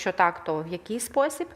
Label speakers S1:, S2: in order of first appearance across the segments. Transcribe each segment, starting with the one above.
S1: Якщо так, то в який спосіб?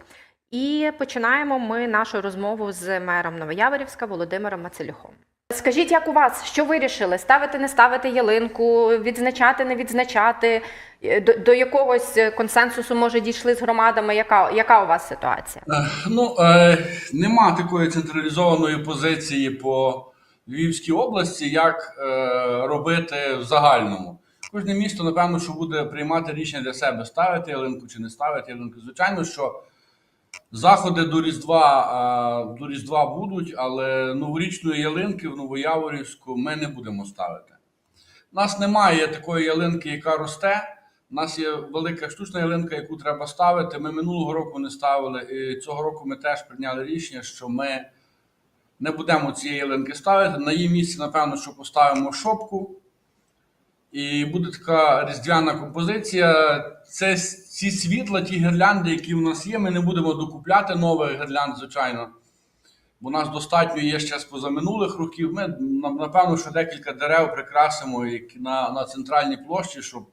S1: І починаємо ми нашу розмову з мером Новояворівська Володимиром Мацелюхом. Скажіть, як у вас що вирішили? Ставити, не ставити ялинку, відзначати, не відзначати? Е, До, до якогось консенсусу може дійшли з громадами? Яка, яка у вас ситуація?
S2: Е, Ну, е, нема такої централізованої позиції по Львівській області, як е, робити в загальному. Кожне місто, напевно, що буде приймати рішення для себе, ставити ялинку чи не ставити ялинку. Звичайно, що заходи до Різдва, до Різдва будуть, але новорічної ялинки в Новояворівську ми не будемо ставити. У нас немає такої ялинки, яка росте. У нас є велика штучна ялинка, яку треба ставити. Ми минулого року не ставили, і цього року ми теж прийняли рішення, що ми не будемо цієї ялинки ставити. На її місці, напевно, що поставимо шопку. І буде така різдвяна композиція. Це ці світла, ті гірлянди, які в нас є. Ми не будемо докупляти нових гірлянд, звичайно. Бо нас достатньо є ще з позаминулих років. Ми напевно, що декілька дерев прикрасимо на, на центральній площі, щоб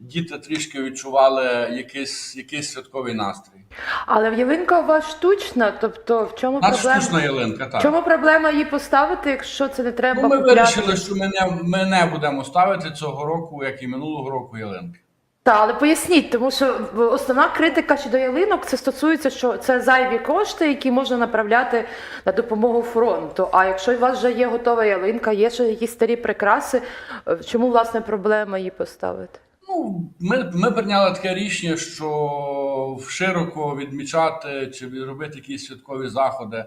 S2: діти трішки відчували якийсь, якийсь святковий настрій.
S3: Але ялинка у вас штучна, тобто в чому
S2: нас
S3: проблема?
S2: штучна ялинка,
S3: В
S2: так.
S3: чому проблема її поставити, якщо це не треба
S2: Ну, ми
S3: купляти?
S2: вирішили, що ми не, ми не будемо ставити цього року, як і минулого року, ялинки.
S3: Та, але поясніть, тому що основна критика щодо ялинок це стосується, що це зайві кошти, які можна направляти на допомогу фронту. А якщо у вас вже є готова ялинка, є ще якісь старі прикраси, чому власне проблема її поставити?
S2: Ну, ми, ми прийняли таке рішення, що широко відмічати чи робити якісь святкові заходи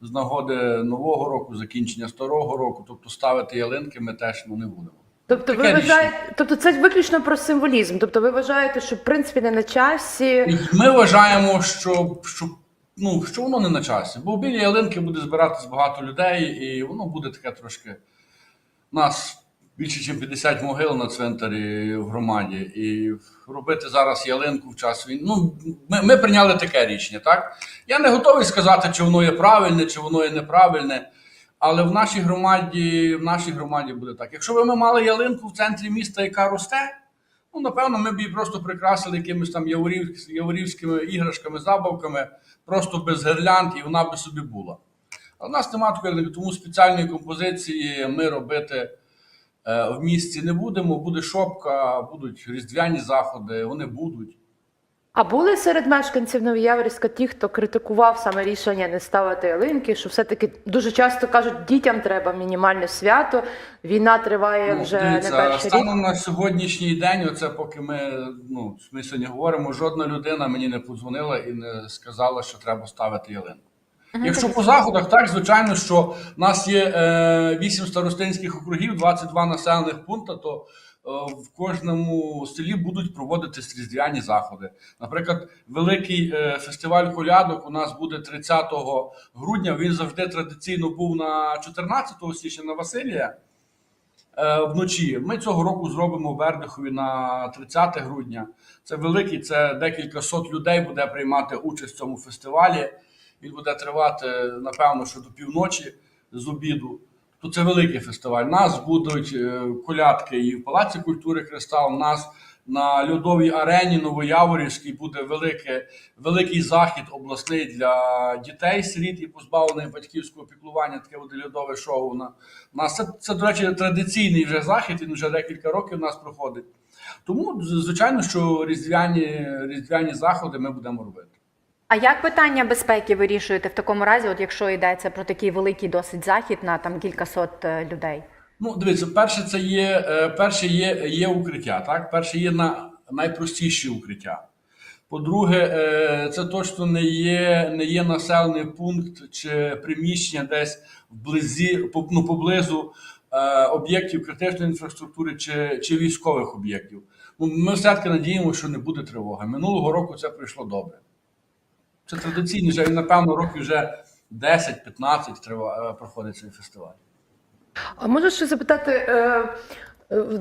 S2: з нагоди нового року, закінчення старого року, тобто ставити ялинки ми теж ну, не будемо.
S3: Тобто, ви вважаєте, тобто це виключно про символізм. Тобто, ви вважаєте, що в принципі не на часі.
S2: Ми вважаємо, що, що, ну, що воно не на часі, бо біля ялинки буде збиратись багато людей, і воно буде таке трошки. Нас більше, ніж 50 могил на цвинтарі в громаді. І робити зараз ялинку в час війни. Ну, ми, ми прийняли таке рішення, так? Я не готовий сказати, чи воно є правильне, чи воно є неправильне. Але в нашій громаді, в нашій громаді буде так. Якщо б ми мали ялинку в центрі міста, яка росте, ну напевно, ми б її просто прикрасили якимись там яворів, яворівськими іграшками, забавками, просто без гирлянд, і вона би собі була. А в нас немає такої тому спеціальної композиції ми робити в місті не будемо. Буде шопка, будуть різдвяні заходи, вони будуть.
S3: А були серед мешканців Новояворівська ті, хто критикував саме рішення не ставити ялинки, що все-таки дуже часто кажуть, дітям треба мінімальне свято, війна триває
S2: Ну,
S3: вже
S2: дивіться,
S3: не перший рік.
S2: станом на сьогоднішній день, оце поки ми, ну, ми сьогодні говоримо, жодна людина мені не подзвонила і не сказала, що треба ставити ялинку. Якщо по заходах, так, звичайно, що в нас є е, 8 старостинських округів, 22 населених пункти, то е, в кожному селі будуть проводитись різдвяні заходи. Наприклад, великий е, фестиваль колядок у нас буде 30 грудня. Він завжди традиційно був на 14 січня на Василія е, вночі. Ми цього року зробимо в Бердихові на 30 грудня. Це великий, це декілька сот людей буде приймати участь в цьому фестивалі. Він буде тривати, напевно, що до півночі з обіду. То це великий фестиваль. Нас будуть е, колядки і в Палаці культури Кристал. Нас на льодовій арені Новояворівській буде велике, великий захід обласний для дітей, сиріт і позбавлених батьківського піклування. Таке буде льодове шоу. На- нас це, це, до речі, традиційний вже захід. Він вже декілька років у нас проходить. Тому, звичайно, що різдвяні, різдвяні заходи ми будемо робити.
S1: А як питання безпеки вирішуєте в такому разі, от якщо йдеться про такий великий досить захід на там кількасот е, людей?
S2: Ну, дивіться, перше, це є, е, перше є, є укриття, так? Перше є на найпростіші укриття. По-друге, е, це точно не є, не є населений пункт чи приміщення десь вблизі, ну, поблизу об'єктів критичної інфраструктури чи, чи військових об'єктів. Ну, ми все-таки надіємося, що не буде тривоги. Минулого року це пройшло добре. Це традиційно, вже, напевно, років вже 10-15 трива- е, проходить цей фестиваль.
S3: А можу ще запитати, е,